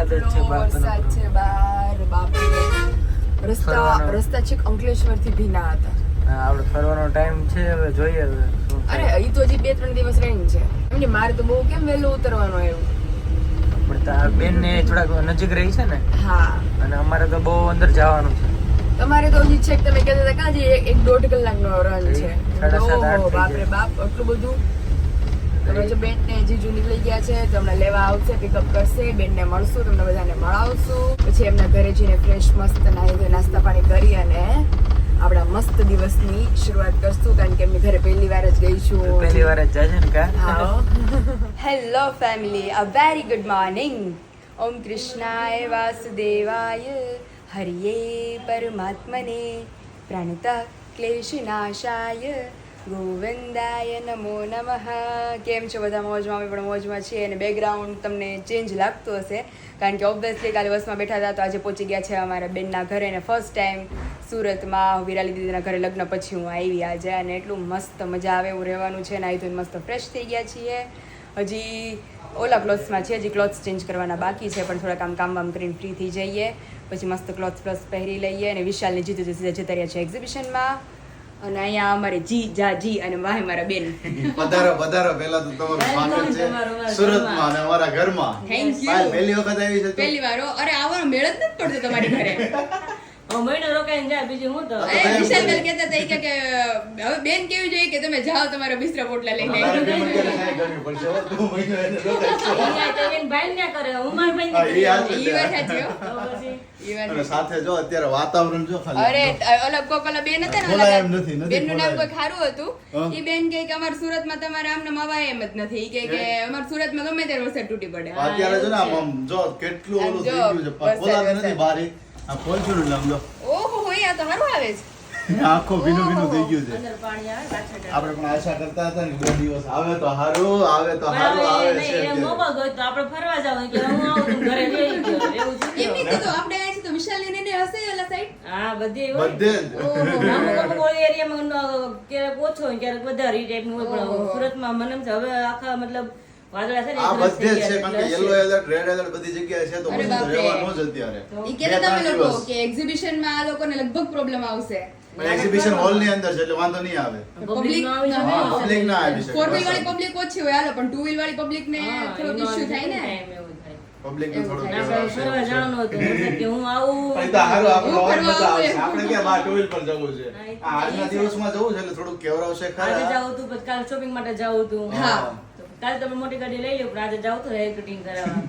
વરસાદ જ છે વરસાદ છે બહાર બાપરે. રસ્તા રસ્તા છેક અંકલેશ્વરથી ભીના હતા. હા, આપણે ફરવાનો ટાઈમ છે હવે જોઈએ હવે અરે અહીં તો હજી બે ત્રણ દિવસ રહીને છે. એમની મારે તો બહુ કેમ વહેલું ઉતરવાનું આવ્યું પણ તાર બેન ને થોડાક નજીક રહી છે ને? હા. અને અમારે તો બહુ અંદર જવાનું છે. તમારે તો હજી છેક તમે કહેતા હતા કાજી એક- દોઢ કલાકનો રન છે. બાપરે બાપ આટલું બધું તમે જો બેનને જીજુ નીકળી ગયા છે તમને લેવા આવશે પિકઅપ કરશે બેનને મળશું તમને બધાને મળાવશું. પછી એમના ઘરે જઈને ફ્રેશ મસ્ત નાહી નાસ્તા પાણી કરી અને આપણા મસ્ત દિવસની શરૂઆત કરશું કારણ કે અમે ઘરે પહેલી વાર જ ગઈ છું. પહેલી વાર જ જાય ને કા? Hello family a very good morning ઓમ કૃષ્ણાય વાસુદેવાય. હરિયે પરમાત્મને. પ્રાણતા ક્લેશનાશાય. ગોવિંદાય નમો નમઃ. કેમ છો બધા? મોજમાં અમે પણ મોજમાં છીએ અને બેકગ્રાઉન્ડ તમને ચેન્જ લાગતું હશે. કારણ કે ઓબ્વિયસલી કાલે બસમાં બેઠા હતા તો આજે પહોંચી ગયા છે અમારા બેનના ઘરે અને ફર્સ્ટ ટાઈમ સુરતમાં વિરાલી દીદીના ઘરે લગ્ન પછી હું આવી આજે અને એટલું મસ્ત મજા આવે એવું રહેવાનું છે અને આવી તો મસ્ત ફ્રેશ થઈ ગયા છીએ. હજી ઓલા ક્લોથ્સમાં છે, હજી ક્લોથ્સ ચેન્જ કરવાના બાકી છે, પણ થોડાક આમ કામ વામ કરીને ફ્રી થઈ જઈએ. પછી મસ્ત ક્લોથ્સ પ્લસ પહેરી લઈએ અને વિશાલને જીતું જીતે જતા રહ્યા છે એક્ઝિબિશનમાં અને અહીંયા અમારે જી જા જી અને વાહે મારા બેન. પધારો પધારો પહેલા તો તમારું સ્વાગત છે. સુરતમાં અને અમારા ઘરમાં. થેન્ક યુ પહેલી વખત આવી છે પહેલી વાર અરે આવવાનો મેળ જ નથી પડતો તમારી ઘરે. મહિનો રોકાઈને જાય બીજું હું તો? એ કહેતા હતા કે કે હવે બેન કેવી જોઈએ કે તમે જાઓ તમારા બિસ્તરા પોટલા લઈને તારે બી મને ક્યારે કાંઈ કરવી પડશે હો, તું મહિનો એને રોકાઈશ. અહીંયા તો એને ભાઈ ન્યા કરે હું મારી ભાઈ હા, ઈ હાલ ઈ વાત સાચી હો. તો પછી? ઈ વાત અને સાચી. સાથે જો અત્યારે વાતાવરણ જો ખાલી. અરે અલગ કોક ઓલા બેન હતા ને ઓલા નથી બેનનું નામ કોઈ ખારું હતું. ઈ બેન કહે કે સુરત સુરતમાં તમારે આમને મવાય એમ જ નથી. કે કે અમાર સુરત સુરતમાં ગમે ત્યારે વરસાદ તૂટી પડે. અત્યારે જો ને આમ આમ જો કેટલું ઓલું થઈ ગયું છે વરસાદ, નથી બારી. આ ને એટલે આમ ઓહો હો આ તો સારું આવે છે. આખો ભીનું ભીનું થઈ ગયું છે. અંદર પાણી આવે પાછળ આપણે પણ આશા કરતા હતા ને બે દિવસ આવે તો હારું આવે તો હારું આવે છે નહીં, એ અત્યારે. મોબાઈલ તો આપણે ફરવા જાવ કે હું આવું તો ઘરે લઈ ગયો એવું છે એમ નહીં કીધું આપણે આ છે તો વિશાલ ને ને હશે ઓલા સાઈડ હા બધે હોય. બધે ઓહો. ઓલી એરિયામાં ન- ક્યારેક ઓછો હોય ક્યારેક વધારે ટાઈપનું હોય પણ સુરત સુરતમાં મને હવે આખા મતલબ વાદળા છે ને આ એક બધે જ છે કારણ કે યલો એલર્ટ રેડ એલર્ટ બધી જગ્યાએ છે તો અરે રહેવાનું જ અત્યારે. ઈ બે તમે લોકો દિવસ. કે એક્ઝિબિશનમાં આ લોકોને લગભગ પ્રોબ્લેમ આવશે. એક્ઝિબિશન હોલની અંદર છે એટલે વાંધો નહીં આવે. ના શકે. ફોર વ્હીલ વાળી પબ્લિક ઓછી હોય હાલો પણ ટુ વ્હીલ વાળી પબ્લિક ને હા, ઇશ્યુ થાય ને. time એવું થાય. પબ્લિકનું થોડું એવું આપણે ફરવા જવાનું હતું મતલબ કે હું આવું. તો હારું આપણે અવાજ મજા આવશે. આપણે ક્યાં બહાર ટુ વ્હીલ પર જવું છે? હા, એ તો આ આજના દિવસમાં જવું છે એટલે થોડુંક કેવરાવશે આજે ખરા. જાવું તું કાલ શોપિંગ માટે જાવું તું. હા. તો કાલે તમે મોટી ગાડી લઈ લો પણ આજે જાવું તો હેર કટિંગ કરાવવા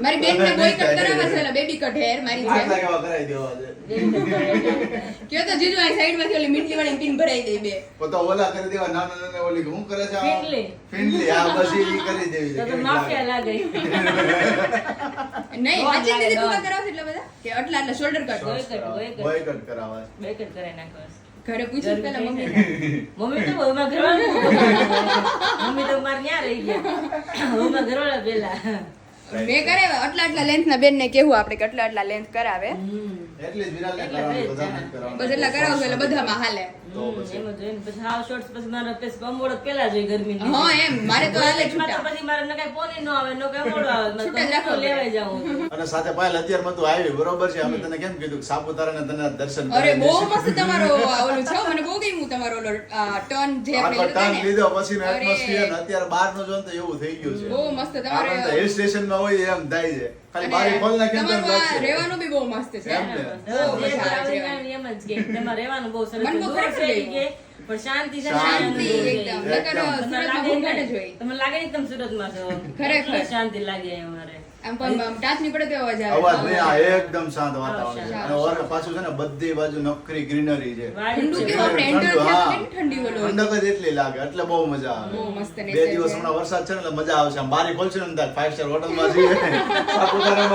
મારી બેન ને બોય કટ કરાવવા છે બેબી કટ હેર મારી આટલા છે કેવા કરાવી દેવા છે કયો તો જીજુ આ સાઈડમાંથી ઓલી મીઠી વાળી પિન ભરાઈ દે બે તો ઓલા કરી દેવા ના ના ના ઓલી હું કરે છે આ? ફિનલી. ફિનલી, આ પછી ઈ કરી દેવી તો છે તો માફિયા લાગે. નહીં દોઢ દીદી ટૂંકા દોઢ. એટલે બધા કે આટલા આટલા shoulder cut boy cut boy cut કરાવવા. બોય કટ કરાય નાખો ઘરે પૂછ્યું પેલા મમ્મી મમ્મી તો બહુમાં ઘરવાળા મમ્મી તો મારે ન્યા રહી ગયા. બહુમાં ઘરવાળા પેલા. મેં કરાવ્યા આટલા આટલા લેન્થ ના બેન ને કેવું આપણે કે આટલા આટલા લેન્થ કરાવે. બસ એટલા કરાવશો એટલે બધામાં હાલે. તો પછી. એમ જ પછી હાવ શોર્ટ્સ પછી મારા પેસ કમોડ પેલા જોઈ ગરમી હા એમ. મારે તો હાલે પછી મારે ન કઈ પોની ન આવે ન કઈ મોડું આવે છૂટા જ લેવાય જાવું અને સાથે પાયલ અત્યારમાં તું આવી બરોબર છે? અમે તને કેમ કીધું કે સાપુતારાને તને દર્શન અરે બહુ મસ્ત તમારો ઓલું છે મને બહુ ગમ્યું તમારો ઓલો ટર્ન જે આપણે લીધો turn લીધો પછીનો અરે, atmosphere અત્યારે બહારનું જો ને તો એવું થઈ ગયું છે. બહુ મસ્ત તમારે આપણે તો માં હોય એમ થાય છે. ખાલી બારી ખોલ નાખીએ તો તમારું રહેવાનું બી બહુ મસ્ત છે. એમ જે કે તમારે રહેવાનું. બહુ સરસ બહુ દૂર છે કે, પણ શાંતિ છે. એકદમ. એકદમ. નકર સુરતમાં ઘૂંઘાટ જ હોય. તમને લાગે નહીં સુરતમાં છો? ખરેખર. શાંતિ લાગે અમારે. આમ પણ ટાચની પડે તો અવાજ આવે. અવાજ નહીં આ એકદમ શાંત વાતાવરણ છે. અને ઓર પાછું છે ને બધી બાજુ નકરી ગ્રીનરી છે. ઠંડુ છે. આપણે enter ઠંડુ, થયા હા. પછી ઠંડી ઓલો ઠંડક જ એટલી લાગે એટલે બહુ મજા આવે. બહુ મસ્ત બે દિવસ હમણાં વરસાદ છે ને એટલે મજા આવશે આમ બારી ખોલશે ને ફાઈવ સ્ટાર જઈએ.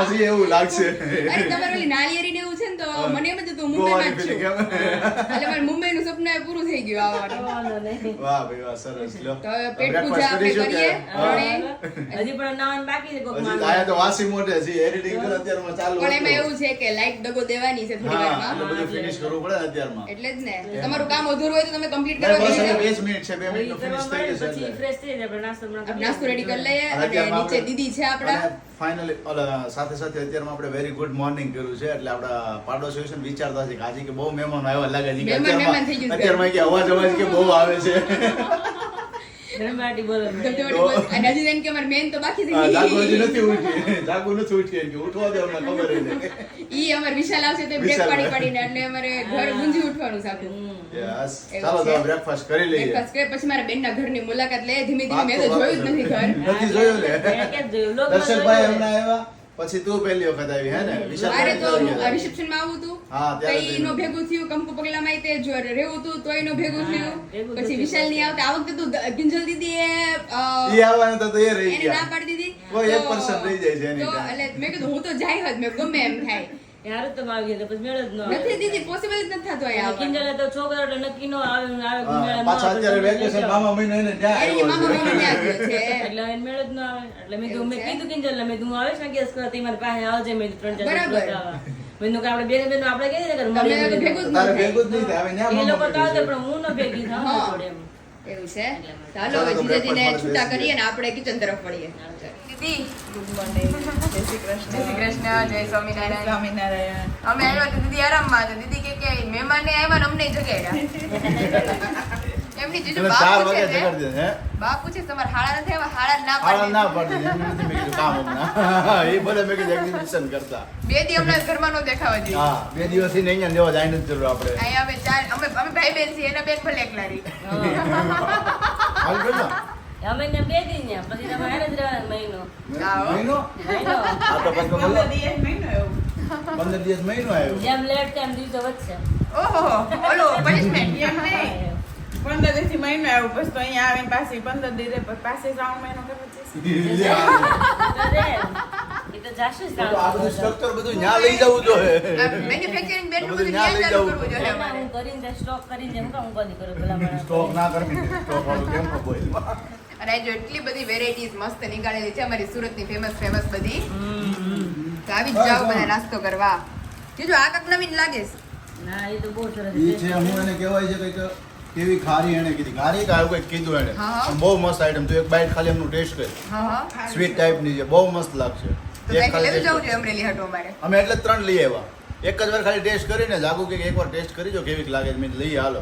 જઈએ એવું લાગશે. અરે તમારે ઓલી નાળિયેરી ને એવું છે ને તો મને એમ જ હતું ગોવાની મુંબઈમાં છું. એટલે મારે મુંબઈનું સપનું પૂરું ગયું આવવાનું વાહ ભાઈ વાહ સરસ. લો તો હવે પેટ પૂજા આપણે કરીએ હા. હજી પણ નાવાનું બાકી છે કોકમાં આયા તો વાસી મોઢે છે એડિટિંગ કરે અત્યારમાં ચાલુ પણ એમાં એવું છે કે લાઈક દગો દેવાની છે થોડી વારમાં. એટલે બધું ફિનિશ કરવું પડે અત્યારમાં. એટલે જ ને. તમારું કામ અધૂરું હોય તો તમે કમ્પ્લીટ કરવા બસ હવે બેસી બે જ મિનિટ છે 2 મિનિટ ફિનિશ થઈ જશે પછી ફ્રેશ થઈ આપણે નાસ્તો નાસ્તો રેડી કરી લઈએ અને નીચે દીદી છે આપડા ફાઇનલી ઓલ સાથે સાથે અત્યારમાં આપણે વેરી ગુડ મોર્નિંગ કર્યું છે એટલે આપણા પાડોશી છે વિચારતા છે કે આજે કે બહુ મહેમાન આવ્યા લાગે છે મહેમાન- મહેમાન થઈ ગયું અત્યારમાં. અત્યારમાં કે અવાજ અવાજ કે બહુ આવે છે. ધર્માટી બોલો અને હજી તેને કે અમારે main તો બાકી હા, જાગુ હજી નથી ઉઠી. જાગુ નથી ઉઠી કે ઉઠવા દે અમને ખબર ય ઈ અમાર વિશાલ આવશે તો બ્રેક. પાડી પાડીને એટલે અમારે ઘર ગુંજી ઉઠવાનું. Yes. એવું ચાલો તો બ્રેકફાસ્ટ કરી લઈએ. Breakfast કરે પછી મારા બેનના ઘરની મુલાકાત લે ધીમે ધીમે મેં તો જોયું જ નથી ઘર. નથી જોયું ને. હમણાં આવ્યા? પછી તું પહેલી વખત આવી હે ને? મારે તો રિસેપ્શનમાં આવું હતું. હા, ત્યારે એનું. ભેગું થયું કંકુ પગલામાં તે જો રહેવું હતું તો એનો ભેગું થયું. પછી વિશાલની આવતા. આ વખતે તું ગિંજલ દીદી એ એ આવવાનું તો એ રહી એને ના ગયા પાડી દીધી. કોઈ એક તો- રહી જાય છે એની એટલે મેં કીધું હું તો જાય જ મેં ગમે એમ થાય. યાર તો આવી ગયા પછી મેળ જ ન નથી દીદી પોસિબલ જ નથી થતું અહીંયા કિંજલે તો છોકરો એટલે નક્કી ન આવે આવે મેળ ન પાછા અત્યારે વેકેશન મામા મહિનો એને ત્યાં આવ્યો મામા છે. ત્યાં ગયો છે. એટલે એને મેળ જ ન આવે. એટલે મેં કીધું એવું મેં છે? કીધું હું આવીશ ને ગેસ કરવા મારી પાસે આવજે મેં ત્રણ ચાર બરાબર. રોકાવા. મેં કીધું કે આપણે બેન બેનો આપણે કહીએ ને કે તમે મળીને તો ભેગું જ તારે ભેગું જ નહીં થાય હવે ન્યા એ લોકો તો પણ હું ન ભેગી થાઉં ને એમ. એવું છે? ચાલો ચાલો હવે જીજાજીને છૂટા કરીએ ને આપણે કિચન તરફ પડીએ દીદી ગુડ મોર્નિંગ જય શ્રી કૃષ્ણ જય શ્રી કૃષ્ણ જય સ્વામિનારાયણ સ્વામિનારાયણ અમે આવ્યા હતા દીદી આરામમાં હતા. દીદી કે કે મહેમાને આવ્યા ને અમને જગાડ્યા. એમની જીજુ બાપુ ચાર વાગે છે જગાડી દે, હે? છે, તમારે હાળા નથી આવ્યા? હાળા ના પાડી ના પાડી એમ નથી મેં કીધું કામ હમણાં. એ બોલે મેં કીધું એક્ઝિબિશન કરતા. બે દી હમણાં ઘરમાં નો દેખાવા જોઈએ હા, બે દિવસથી અહીંયા લેવા જાય નથી જરૂર આપણે. અહીંયા અમે ચાર અમે અમે ભાઈ બેન છીએ એના બેન ભલે એકલા રહી. હાલ. અમે ને બે દી ને પછી તમે હારે જ રહેવાના મહિનો. મહિનો? મહિનો. આ તો પછી પંદર દિવસ મહિનો એવું. પંદર દિવસ મહિનો આવ્યો. જેમ લેટ તેમ દિવસો વધશે. ઓહો ઓલો પનિશમેન્ટ એમ નહીં. પંદર દિવસથી મહિનો આવ્યો પછી તો અહીંયા આવીને પાછી પંદર દિવસે પાછી શ્રાવણ મહિનો આ બધું સ્ટ્રક્ચર બધું ન્યા લઈ જવું જોઈએ. મેન્યુફેક્ચરિંગ બેન બધું બધું ન્યા ન્યા લઈ જવું જોઈએ. હું કરીને સ્ટોક કરીને હું કામ કરું ભલા માણસ. સ્ટોક ના કરવી. સ્ટોક વાળું કેમ બોલ? અને આજે એટલી બધી વેરાયટીઝ મસ્ત નીકાળેલી છે અમારી સુરતની ફેમસ ફેમસ બધી. તો આવી જ જાઓ બધા નાસ્તો કરવા. જોજો આ કંઈક નવીન લાગે છે. ના એ તો બહુ સરસ ઈ છે. હું એને કહેવાય છે કંઈક કેવી ખારી એને કીધી. ખારી કે આવું કંઈક કીધું એને બહુ મસ્ત આઈટમ તું એક બાઈટ ખાલી એમનું ટેસ્ટ કર. હા હા. સ્વીટ ટાઈપની છે. બહુ મસ્ત લાગશે. અમે એટલે જ ત્રણ લઈ આવ્યા. એક જ વાર ખાલી ટેસ્ટ કરીને જાગુ કે એક વાર ટેસ્ટ કરી જો કેવી લાગે મેં લઈ હાલો.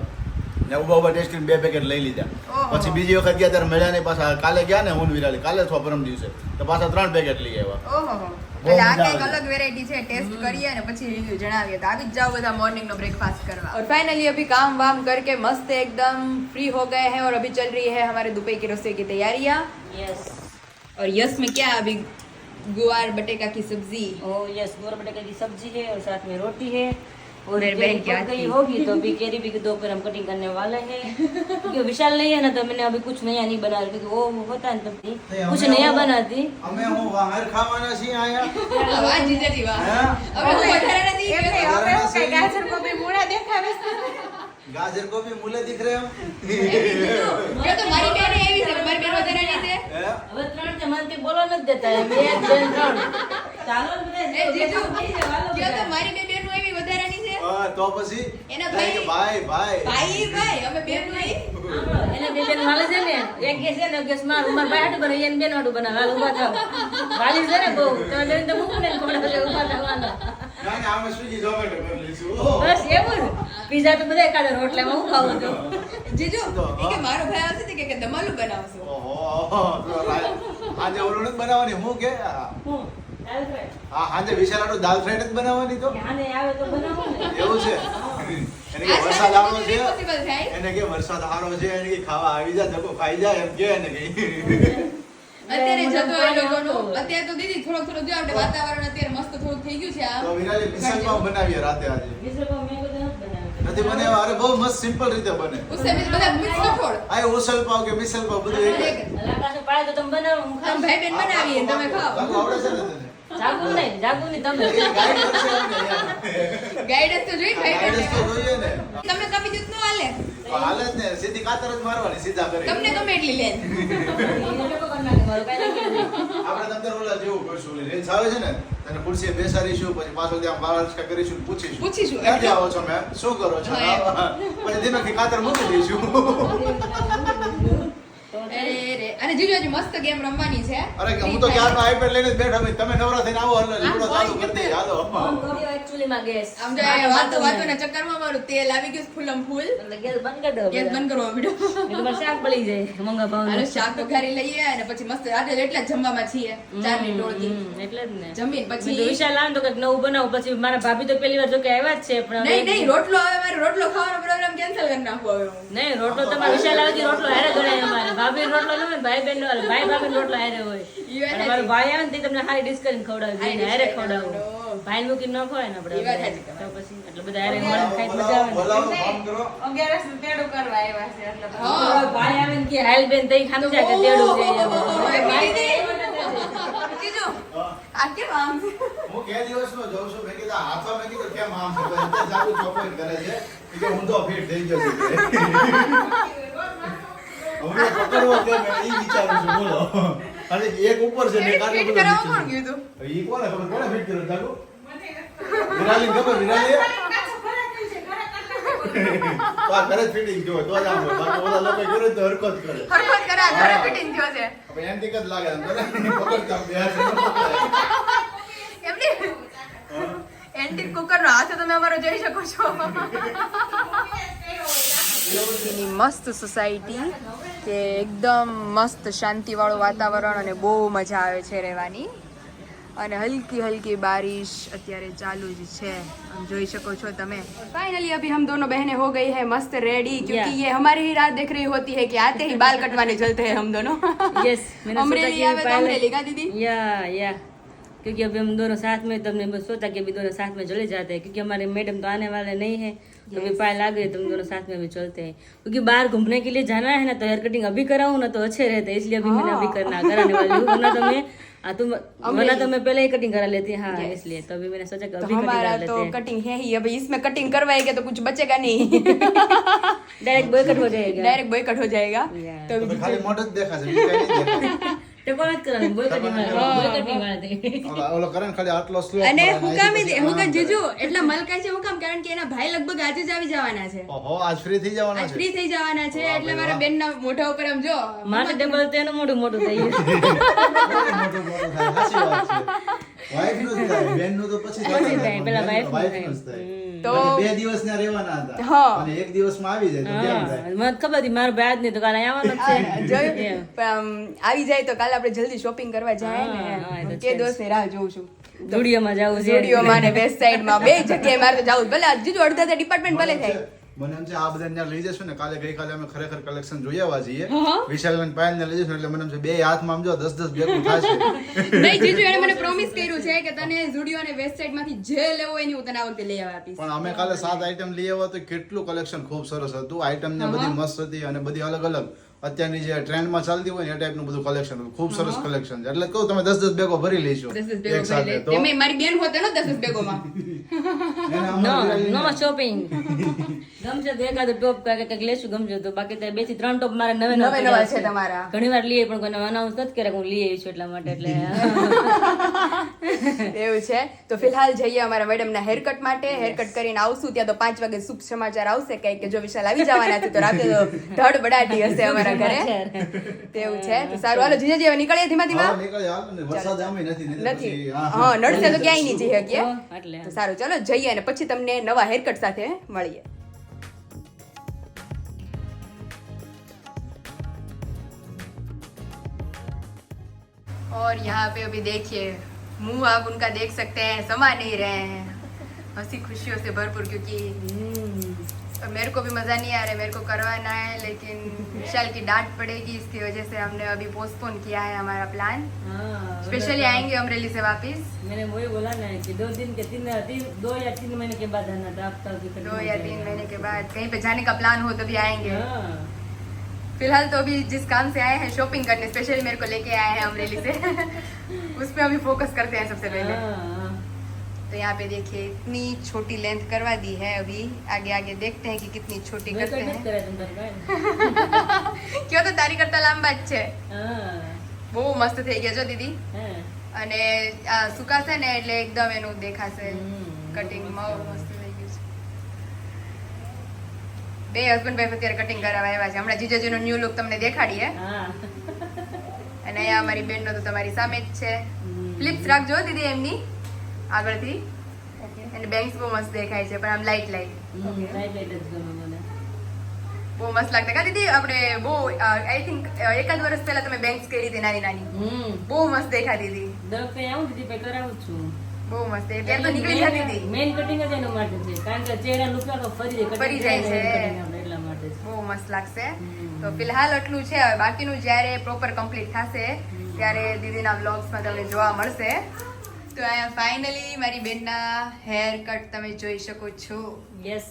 ને ઉભા ઉભા ટેસ્ટ કરીને બે પેકેટ લઈ લીધા ઓહો. પછી બીજી વખત ગયા ત્યારે મળ્યા નહીં પાછા કાલે ગયા ને હું વિરાલી કાલે અથવા પરમ દિવસે તો પાછા ત્રણ પેકેટ લઈ આવ્યા ઓહો હો. બહુ એટલે આ મજા કંઈક આવે. અલગ વેરાયટી છે ટેસ્ટ કરીએ અને પછી રિવ્યુ જણાવીએ તો આવી જ જાઓ બધા मॉर्निंग નો ब्रेकफास्ट करवा और फाइनली अभी काम वाम करके मस्त एकदम फ्री हो गए हैं और अभी चल रही है हमारे दोपहर की रसोई की तैयारियां યસ और यश में क्या अभी गुआर बटेका की सब्जी ओ यस गोर बटेका की सब्जी है और साथ में रोटी है और मेरे केरी बहन के पक हाथ गई की। होगी तो अभी केरी भी दोपहर हम कटिंग करने वाले हैं क्योंकि विशाल नहीं है ना तो मैंने अभी कुछ नया नहीं बना क्योंकि वो होता है तब भी कुछ नया बनाती અમે હું બહાર ખાવાના છીએ અહીંયા વાહ જીજાજી વાહ હે? હવે હું વધારે નથી એમ નહીં, હવે એવું કઈ ગાજર કોબી મૂળા દેખાડે છે. ગાજર કોબી મુલે દીખ રહે હો? કે તો મારી બેન એવી છે મારી બેન વધારાની છે હે? હવે ત્રણ છે મને તે બોલવા નથી દેતા એમ બે ત્રણ ત્રણ ચાલો ને બધા એ જીજુ થઈ જાય, વાલો કે તો બધા. મારી બે બેન એવી વધારાની છે હા, તો પછી? એના ભાઈ- ભાઈ ભાઈ. ભાઈ ભાઈ અમે બેન નહીં એને બે બેન વાલે છે ને. એક કે છે ને કે માર. ઉમર ભાઈ હાટુ બનાવે એને બેન હાટુ બનાવે. હાલ ઊભા થાવ. વાલી છે ને બહુ. તમે બેન તો મૂકું ને ખોડા છે ઊભા થવાના. ના, ના, અમે સ્વીગી ઝોમેટો કરી લઈશું. બસ એવું પીઝા તો બધા કાઢે રોટલામાં હું ખાવું છું. જીજુ કે મારો ભાઈ આવશે કે કે દમાલું બનાવશો. ઓહો, આજે ઓલું બનાવવાની. હું કે? આ હું દાલ ફ્રાય. આ સાંજે વિશાલ હાટુ દાલ ફ્રાય જ બનાવવાની તો. આને આવે તો બનાવો ને એવું છે? એને કે વરસાદ આવવાનો છે. એને કે વરસાદ સારો છે એને કે ખાવા આવી જા ધક્કો ખાઈ જાય એમ કે એને કે. અત્યારે જતો એ પાણી અત્યારે તો દીદી થોડોક થોડોક જો આપણે વાતાવરણ અત્યારે મસ્ત થોડુંક થઈ ગયું છે આ તો વિરાલી મિસલ બનાવીએ રાતે આજે. વીસ મેં નથી બનાવ્યું. અરે બહુ મસ્ત સિમ્પલ રીતે બને. ઉસે બીજ બધા મિક્સ કઠોળ આ ઉસલ પાવ કે મિસલ પાવ બધું એક. પાડે તો તમે બનાવો હું તમે ભાઈ બેન બનાવીએ તમે ખાઓ. આવડે છે ને જાગું નહીં જાગું નહીં તમે. ગાઈડન્સ તો જોઈ ગાઈડન્સ તો જોઈએ ને. તમે કાપી જૂત નો હાલે હાલે જ ને સીધી કાતર જ મારવાની સીધા કરી તમને ગમે એટલી નથી. આપણે તમને ઓલા જેવું કરશું રીલ્સ આવે છે ને તને ખુરશીએ બેસાડીશું પછી પાછો ત્યાં બાળકા કરીશું પૂછીશું. પૂછીશું. ક્યાંથી આવો છો મેં શું કરો છો? પછી ધીમેથી કાતર મૂકી દઈશું. અને જીજુ હજી મસ્ત ગેમ રમવાની છે. અરે હું તો ક્યારનો આઈપેડ લઈને બેઠો છું. તમે નવરા થઈને આવો એટલે લીમડો ચાલુ કરી દે હાલો અમ્મા માં gas. આમ જો એ વાતો વાતોના ચક્કરમાં મારું તેલ આવી ગયું ફૂલમ ફૂલ. એટલે ગેસ બંધ કરી દો ગેસ બંધ કરવા માંડ્યો એટલે શાક બળી જાય મંગા ભાવ અરે શાક વઘારી લઈએ અને પછી મસ્ત આજે એટલા જમવામાં છીએ ચારની ટોળકી. એટલે જ ને. જમીન પછી વિશાલ લાવ તો કંઈક નવું બનાવું. પછી મારા ભાભી તો પેલી વાર જો કે આવ્યા જ છે પણ નહીં નહીં રોટલો હવે મારે રોટલો ખાવાનો પ્રોગ્રામ કેન્સલ કરી નાખો હવે નહીં રોટલો તમારે વિશાલ આવે રોટલો હારે ગણાય અમારે. ભાભી રોટલો ન ભાઈ બેન ભાઈ ભાભી રોટલો હારે હોય. અને મારો ભાઈ આવે ને તે તમને હારી ડિશ કરીને ખવડાવે હારી જઈને હારે ખવડાવો. ભાઈ મૂકીને ન ખવાય ને આપણે તો પછી એટલે બધા હારે મળે ખાઈ મજા આવે ને. તેડું કરવા આવ્યા છે એટલે હા. ભાઈ આવે ને કે હાલ બેન તઈ ખાધું છે કે તેડું. જીજુ, આ કેમ આમ હું કે દિવસનો જઉં છું મેં કીધું હાથો મેં કીધું કેમ આમ છે? તે ચોપોઈન્ટ કરે છે. કે હું તો ફિટ થઈ ગયો છે. હવે પકડવો કે મેં વિચારું છું બોલો. અને એક ઉપર છે ને એક આટલું ફિટ બધું કરાવવા નીચે કોણ કીધું ઈ કોને ખબર કોને ફીટ કર્યું જાગુ વિરાલી ખબર વિરાલી? તો. આ ઘરે ફિટિંગ થયો તો જ આમ બાકી ઓલા લોકો કર્યું તો હરકત કરે. હરકત કરા ઘરે ફિટિંગ થયો છે. હવે એન્ટિક જ લાગે એમ તો પકડતા બે હાથે એમની એન્ટિક કુકર નો હાથ તમે અમારો જોઈ શકો છો. એની મસ્ત સોસાયટી કે એકદમ મસ્ત શાંતિવાળું વાતાવરણ અને બહુ મજા આવે છે રહેવાની અને હલકી હલકી બારિશ અત્યારે ચાલુ જ છે આમ જોઈ શકો છો તમે फाइनली अभी हम दोनों बहनें हो गई है मस्त रेडी क्योंकि Yeah. ये हमारी ही रात देख रही होती है कि आते ही बाल कटवाने चलते हैं हम दोनों यस मैंने सोचा अमरेली कि आवे तो पहले- अमरेली का दीदी या या क्योंकि अभी हम दोनों साथ में तो हमने बस सोचा कि अभी दोनों साथ में चले जाते हैं क्योंकि हमारे मैडम तो आने वाले नहीं है तो तो अभी पाए लाग रही तुम दोनों साथ में अभी चलते हैं। क्योंकि बाहर घूमने के लिए जाना है ना तो हेयर कटिंग अभी कराऊ ना तो अच्छे रहते हैं इसलिए अभी मैंने अभी हाँ। करना कराने वाली हूँ। तो मैं हाँ, तुम वरना तो मैं पहले ही कटिंग करा लेती हाँ। इसलिए तो अभी मैंने सोचा कि तो अभी तो हमारा तो कटिंग है ही अभी इसमें कटिंग करवाएगा तो कुछ बचेगा नहीं। डायरेक्ट बॉयकट हो जाएगा। डायरेक्ट बॉयकट हो जाएगा। तो खाली देखा। ટકોર છે એના ભાઈ લગભગ આજે જ આવી જવાના છે થઈ એટલે મારા બેન મોઢા ઉપર આમ જો મારે ડબલ તેનું થઈ ગયું તો બે દિવસ ના રહેવાના હતા. અને એક દિવસમાં આવી જાય તો કેમ થાય. મને ખબર હતી મારો ભાઈ નહીં તો કાલે આવવાનો છે. આવી જાય તો કાલે આપણે જલ્દી શોપિંગ કરવા જાય ને. કે દોસ્ત ને રાહ જોઉં છું. ઝુડિયોમાં જવું છે. સ્ટુડિયોમાં ને વેસ્ટ સાઈડમાં બે જગ્યાએ મારે તો જવું. ભલે જીજુ અડધા ડિપાર્ટમેન્ટ ભલે થાય. મને એમ છે આ બધા ત્યાં લઈ જશું ને કાલે ગઈકાલે અમે ખરેખર કલેક્શન જોઈ આવવા જઈએ. વિશાલ અને પાયલ ને લઈ જશું એટલે મને એમ છે બે હાથમાં આમ જો દસ દસ ભેગું થશે નહીં જીજુ એને મને પ્રોમિસ કર્યું છે કે તને ઝુડિયો અને સાઈડમાંથી જે લેવો એની હું તને આ વખતે લઈ આવવા આપીશ. પણ અમે કાલે સાત આઈટમ લઈ આવ્યા તો કેટલું કલેક્શન ખૂબ સરસ હતું. આઈટમ ને બધી મસ્ત હતી અને બધી અલગ અલગ. અત્યારની જે ટ્રેન્ડમાં ચાલતી હોય ને એ ટાઈપનું બધું કલેક્શન ખૂબ સરસ કલેક્શન છે. એટલે કહું તમે દસ દસ બેગો ભરી બેગો એક સાથે તો મારી બેન હોતે ને દસ દસ બેગોમાં. નો નો શોપિંગ ગમશે તો એકાદ ટોપ કાંઈક કંઈક લેશું ગમજો તો બાકી તો બેથી ત્રણ ટોપ મારે નવે નવે નવા છે તમારા. ઘણી વાર લઈએ પણ કોઈને અનાઉન્સ નથી કર્યા હું લઈ આવી છું એટલા માટે એટલે એવું છે? તો ફિલહાલ જઈએ અમારા મેડમના હેરકટ માટે. હેરકટ કરીને આવશું. ત્યાં તો પાંચ વાગે શુભ સમાચાર આવશે. કઈ કે જો વિશાલ આવી જવાના છે તો રાતે તો ધડ બડાટી હશે અમારા ઘરે તેવું છે તો સારું હાલો જીજાજી હવે નીકળીએ ધીમા ધીમા હા, નીકળી હાલો ને વરસાદ આમે નથી નહીં તો નથી પછી, હા, હા નડશે તો ક્યાંય નહીં જઈ તો શકીએ એટલે તો સારું ચાલો જઈએ અને પછી તમને નવા હેરકટ સાથે મળીએ और यहाँ पे अभी देखिए मुंह आप उनका देख सकते हैं समा नहीं रहे हैं हंसी खुशियों से भरपूर क्योंकि अब मेरे को भी मज़ा नहीं आ रहा है मेरे को करवाना है लेकिन विशाल की डांट पड़ेगी इसकी वजह से हमने अभी पोस्टपोन किया है हमारा प्लान हाँ, स्पेशली आएँगे अमरेली से वापस. मैंने वही बोला ना कि दो दिन के तीन तीन दो या तीन महीने के बाद आना था भी दो या तीन महीने के बाद कहीं पे जाने का प्लान हो तभी आएँगे. हाँ। फ़िलहाल तो अभी जिस काम से आए हैं शॉपिंग करने स्पेशली मेरे को लेके आए हैं अमरेली से. उस पर अभी फोकस करते हैं सबसे पहले. हाँ, तो यहाँ पे देखिए इतनी छोटी लेंथ करवा दी है अभी आगे आगे देखते हैं कि कितनी छोटी મેં करते કઈ નથી हैं કર્યા તમ તારે કાંઈ. क्यों तो तारी करता लांबा જ છે હા બહુ મસ્ત થઈ ગયા છો દીદી હા અને આ સુકાશે ને એટલે એકદમ એનું દેખાશે હમ. કટિંગ બહુ મસ્ત થઈ ગયું છે બે હસબન્ડ વાઈફ અત્યારે કટિંગ કરાવવા આવ્યા છે હમણાં જીજાજીનો ન્યૂ લુક તમને દેખાડીએ હા અને અહીંયા અમારી બેનનો તો તમારી સામે જ છે હમ. ફ્લિપ્સ રાખજો દીદી એમની આગળથી. અને બેંગ્સ બહુ મસ્ત દેખાય છે પણ આમ લાઈટ લાઈટ લાઈટ લાઈટ જ ગમે મને. બહુ મસ્ત લાગતા. કા દીદી આપણે બહુ આઈ થિંક એકાદ વર્ષ પહેલા તમે બેંગ્સ કરી હતી નાની નાની. બહુ મસ્ત દેખાતી હતી. દર વખતે આવું દીદી પછી કરાવું છું. બહુ મસ્ત. એટલે તો નીકળી જતી હતી. મેઈન કટિંગ જ એના માટે છે કારણ કે ચહેરા લુકા તો ફરી જાય ફરી જાય છે. એટલા માટે બહુ મસ્ત લાગશે. તો ફિલહાલ આટલું છે. હવે બાકીનું જ્યારે પ્રોપર કમ્પ્લીટ થશે ત્યારે દીદીના વ્લોગ્સમાં તમને જોવા મળશે. તો આયા ફાઇનલી મારી બેનના હેર કટ તમે જોઈ શકો છો. યસ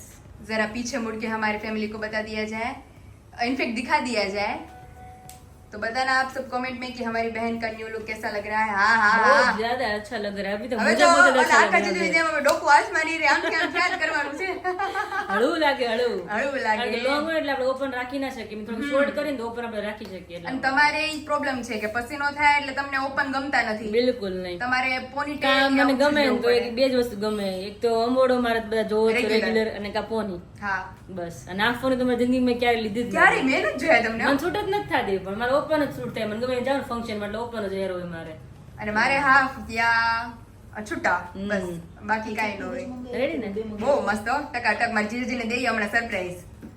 જરા પીછે મુડ કે હમારી ફેમિલી કો બતા દિયા જાય. ઇનફેક્ટ દિખા દિયા જાય. तो बताना आप सब कमेंट में कि हमारी बहन का न्यू लुक कैसा लग रहा है हाँ हाँ बहुत हाँ ज्यादा अच्छा लग रहा है अभी तो હવે मुझे તો बहुत ઓલા अच्छा આખા लग જીજુ रहा है જેમ હવે ડોકું હાથ મારી રહે આમ કે આમ ખ્યાલ કરવાનું છે હળવું લાગે હળવું હળવું લાગે. કારણ કે long હોય એટલે આપણે ઓપન રાખી ના શકીએ થોડું શોર્ટ કરીને તો ઓપન આપણે રાખી શકીએ અને એટલે તમારે એ પ્રોબ્લેમ છે કે પસીનો થાય એટલે તમને ઓપન ગમતા નથી બિલકુલ નહીં તમારે પોની કામ મને ગમે ને તો એક બે જ વસ્તુ ગમે એક તો અમોડો મારે બધા જોવો છે Regular. રેગ્યુલર અને કા પોની હા બસ અને આ ફોન તો મારી જિંદગીમાં ક્યારે લીધી જ ક્યારે નથી. મેં નથી જોયા તમને મને છૂટ જ નથી થતી પણ મારે ઓપન જ છૂટ થાય. મને ગમે જાવ ફંક્શન એટલે ઓપન જ હેર હોય મારે. અને મારે હાફ યા છૂટા. બસ. બાકી કાઈ ન હોય. રેડી ને? બહુ મસ્ત હો. ટકાટક. મારી જીજાજીને દઈએ હમણાં સરપ્રાઈઝ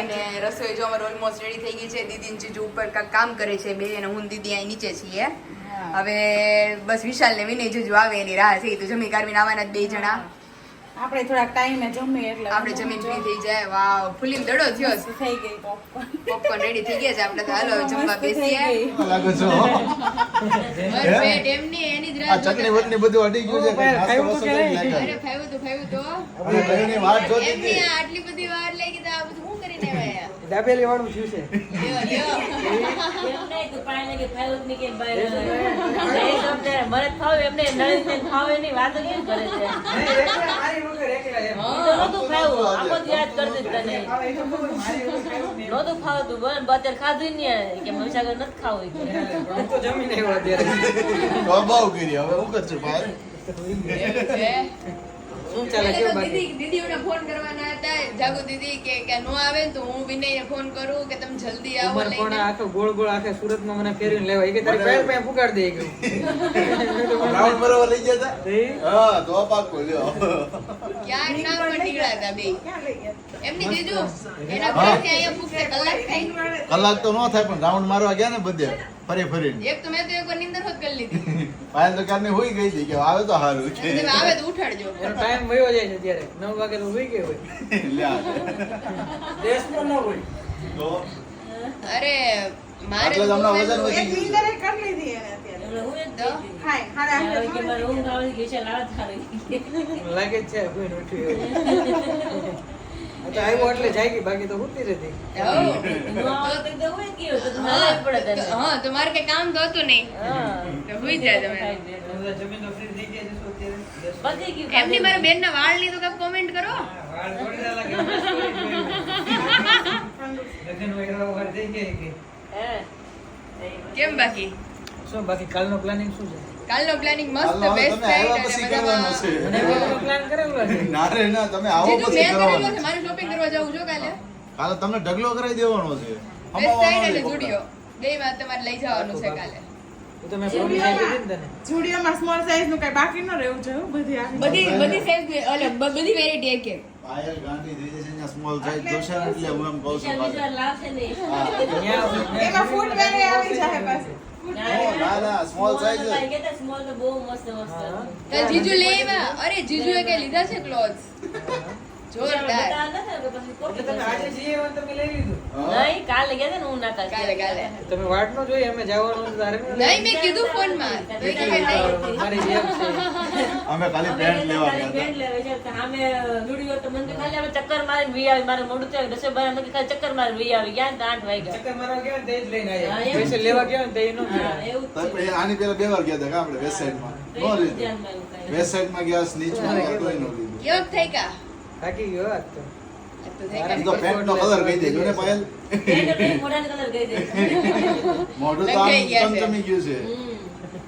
અને રસોઈ જો અમારે ઓલમોસ્ટ રેડી થઈ ગઈ છે. દીદી જીજુ ઉપર કામ કરે છે બે અને હું દીદી અહીં નીચે છીએ. હવે બસ વિશાલ ને વિનય જીજુ આવે એની રાહ છે. તો જમી કારવીને આવવાના જ બે જણા. આપણે થોડાક ટાઈમે જમીએ એટલે આપણે જમીન ફ્રી થઈ જાય. વાવ ફૂલીમ દડો થયો. થઈ ગઈ પોપકોર્ન પોપકોર્ન રેડી થઈ ગયા છે. આપણે તો હાલો જમવા બેસીએ. લાગે છો? પેટ એમની એની જ આ રાહ ચટણી વટણી બધું અડી ગયું છે ખાયું તો કરી ખરાય. અરે ખાયું તો ફાવ્યું તો. વાત જોતી એમની આટલી બધી વાર લાગી તો આ બધું દાબેલી વાળું થયું છે. મને જ એમને ફાવે નહીં, વાતો કેમ કરે છે? નહોતું આખો જ યાદ કરતી તને. નહોતું ફાવતું, બોલ, અત્યારે ખાધું નહીં, કે મહીસાગર નથી ખાવું હું તો જમીને આવ્યો અત્યારે. બહુ કરી. હવે હું કરશું? ભાઈ? શું ચાલે દીદી દીદીઓને ફોન કરવાના હતા જાગુ દીદી કે કે નો આવે તો હું વિનયને ફોન કરું કે તમે જલ્દી આવો લઈને. પણ આખો ગોળ ગોળ આખે સુરતમાં મને ફેરવીને લેવા. એ કે તારી પેર પે ફુગાડ દે ગયો રાઉન્ડ બરોબર લઈ ગયા હતા? હા તો પાકો લ્યો ક્યાં ના પટીડા હતા બે. ક્યાં લઈ ગયા? એમની દીદુ એના ઘરેથી અહીંયા પૂછતે કલાક થઈ. કલાક તો નો થાય પણ રાઉન્ડ મારવા ગયા ને બધે ફરી ફરી એક તો મેં તો એક વાર નીંદર હોત કરી લીધી. પાયલ તો ક્યારની હોઈ ગઈ હતી કે આવે તો સારું છે. આવે તો ઉઠાડજો. ટાઈમ વયો જાય છે અત્યારે. નવ વાગે તો હોઈ ગયો હોય. લ્યા. દેશનો ન હોય તો અરે મારે આટલા જ હમણાં વજન તો વધી એક નીંદરે કરી લીધી એને અત્યારે એટલે હું એ જ તો? કહેતી. હાય હાડા હવે કે હાડા મારે ઊંઘ આવે છે, કે વિશાલ આવે તારે. લાગે જ છે કોઈ ઉઠ્યું એવું આ તો આવ્યો એટલે જાગી બાકી તો હોતી જ હતી હઉ. નો આવે તો હું એ ગયો, તો તું નવાઈ પડે તને. હા તો મારે કઈ કામ તો હતું નહીં હા. તો હુઈ જાય તમે તમે બધા જમીન તો ફ્રી થઈ ગયા છો એમની મારા બેન ના વાળની તો કઈ કોમેન્ટ કરો થઈ. કેમ બાકી? શું બાકી કાલનો પ્લાનિંગ શું છે? કાલનો પ્લાનિંગ મસ્ત બેસ્ટ કરવાનું છે. મને પ્લાન કરેલો છે? ના રે ના તમે આવો પછી કરવાનો. છે મારે શોપિંગ કરવા જવું છો કાલે. કાલે તમને ઢગલો કરાવી દેવાનો છે. બેસ્ટ સાઈડ અને જુડિયો. બે માં તમારે લઈ જવાનું છે કાલે. જુડિયોમાં સ્મોલ સાઈઝનું કઈ બાકી ન રહેવું છે હો, બધી આવી બધી બધી સાઈઝ અલગ બધી વેરાયટી એક એક. પાયલ ગાંધી થઈ જશે અહીંયા સ્મોલ સાઈઝ જોશે ને એટલે હું એમ કહું છું પાછળ. લાવશે નહીં. એમાં ફૂટ વેરે આવી જાય પાછી. ઓ, ના ના સ્મોલ Small સાઈઝ તો ભાઈ કહેતા small તો બહુ મસ્ત મસ્ત. હતું. તો જીજુ એ કઈ લીધા છે એટલે તમે આજે જઈએ એવા તમે લઈ લીધું. નહીં કાલે ગયા ને હું ના કાલે કાલે કાલે. તમે વાટ નો જોઈએ અમે જવાનું નહીં મેં કીધું મેં મારી અમે ખાલી પેન્ટ લેવા પેન્ટ લેવા ગયા હતા. સામે તો મને ખાલી અમે ચક્કર મારીને વી આવી મારે મોઢું થયું રસોઈ બનાવવા મેં ખાલી ચક્કર મારીને વી આવી ગયા ને આઠ વાગ્યા. ચક્કર મારવા ગયા ને તે લઈને આવ્યા. પૈસા લેવા ગયા ને તે નો એવું આની પેલા બે વાર ગયા હતા આપણે? નો લીધું સાઈડમાં ગયા ગયા નો લીધું. કેવોક થઈ કા થાકી ગયો આજ તો તો થઈ ઈ તો કા પેન્ટ નો કલર કહી દેજો ને પાયલ પેન્ટ એટલે મોઢાનો colour કહી દે. મોઢું તો આમ રંગાઈ ગયા છે. ચમચમી ગયું છે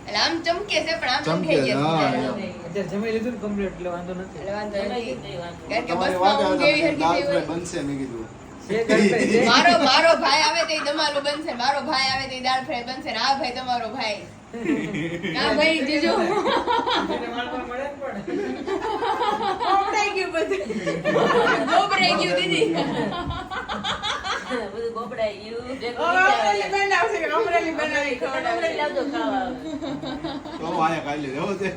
એટલે આમ ચમકે છે પણ આમ ચમકે, ચમકે ગયા હા, છે. જમી લીધું ને કમ્પ્લીટ એટલે વાંધો નથી એટલે વાંધો નથી કારણ કે ઊંઘ એવી થઈ બનશે મેં કીધું મારો દમાલું બનશે મારો ભાઈ આવે તો દાળ ફ્રાય બનશે ને આ ભાઈ તમારો ભાઈ. આ ભાઈ જીજો ગોબરાઈ ગયું દીદી. બધું ગોપડાઈ ગયું. આવ્યા. બનાવશે કે અમરેલી બનાવી તમે ખવડાવશે. લાવજો ખાવા. તો અહીંયા ખાઈ લે હો તે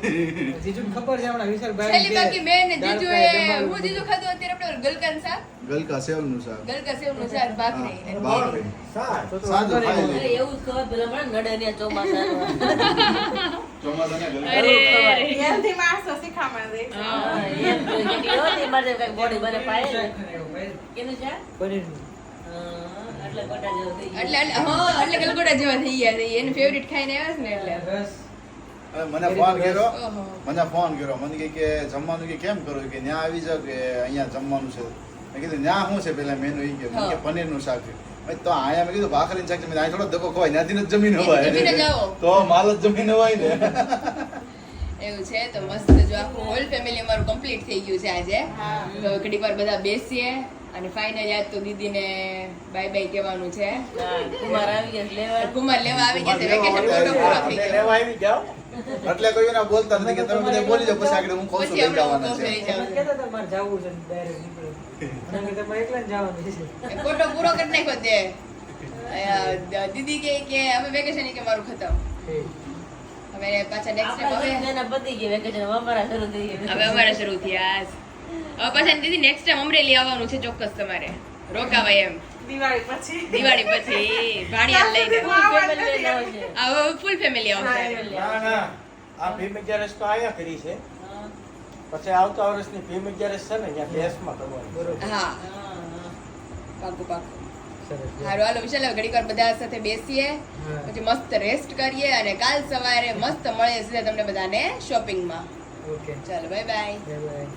ખબર છે હમણાં વિશાલભાઈ છેલ્લી બાકી મેં ને જીજુ એ હું જીજુ ખાધું અત્યારે આપણે ગલકાનું શાક ગલકા સેવનું શાક ગલકા સેવનું શાક ભાખરી ભાખરી. તો તો સાદું ખાઈ નહીં. લે. અરે એવું જ ખબર પેલા મને નડે ને ચોમાસાનું. ચોમાસાના ગલકા. બને પાય. કેનું છે? પનીરનું. એટલે ગોટા જેવું થઈ ગયું. એટલે એટલે હા એટલે ગલગોટા જેવા થઈ ગયા છે. એને ફેવરિટ ખાઈને આવ્યા છે ને એટલે. રસ મને ફોન કર્યો. મને ફોન કર્યો. મને કહે કે જમવાનું કે કેમ કરું? કે ત્યાં આવી જાવ કે અહીંયા જમવાનું છે. મેં કીધું ત્યાં શું છે? પેલા મેનુ એ કે મને કે પનીરનું શાક છે. તો આયા મેં કીધું ભાખરીનું શાક છે મેં અહીં થોડો ધક્કો ખવાય. ત્યાંથી જ જમીન હોય તો માલ જ જમીન હોય ને. એવું છે? તો મસ્ત જો આખું હોલ ફેમિલી અમારું કમ્પ્લીટ થઈ ગયું છે આજે. તો ઘડીક વાર બધા બેસીએ. અને ફાઇનલ યાદ તો દીદીને બાય બાય કહેવાનું છે. કુમાર આવી ગયા લેવા. કુમાર લેવા આવી ગયા છે વેકેશન પૂરો પૂરો થઈ ગયો. એટલે કોઈ ના બોલતા નથી કે તમે બધા બોલી જાવ પછી આગળ હું કહું છું લઈ જવાના છે કેતા હતા મારે જાવું છે ડાયરેક્ટ નીકળો. અને તમે એકલા જ જવાનું છે. ફોટો પૂરો કરી નાખ્યો તે. દીદી કે કે હવે વેકેશન કે મારું ખતમ. હવે પાછા નેક્સ્ટ ટાઈમ હવે પતી ગઈ વેકેશન હવે અમારા શરૂ થઈ ગયા. હવે અમારે શરૂ થયા. પાછા દીદી નેક્સ્ટ ટાઈમ અમરેલી આવવાનું છે ચોક્કસ તમારે. રોકાવાય એમ. દિવાળી પછી. દિવાળી પછી ભાણિયા લઈને. ફૂલ ફેમિલી આવશે. ના ના. આ ભીમ અગિયારસ તો આયા કરી છે. પછી આવતા વર્ષની ભીમ અગિયારસ છે ને અહીંયા દેશમાં કરવાની બરોબર. હા. પાકું પાકું. સરસ હારું હાલો વિશાલ ઘડીક વાર બધા સાથે બેસીએ. પછી મસ્ત રેસ્ટ કરીએ અને કાલ સવારે મસ્ત મળે છે તમને બધાને શોપિંગમાં ઓકે. ચાલો બાય બાય બાય બાય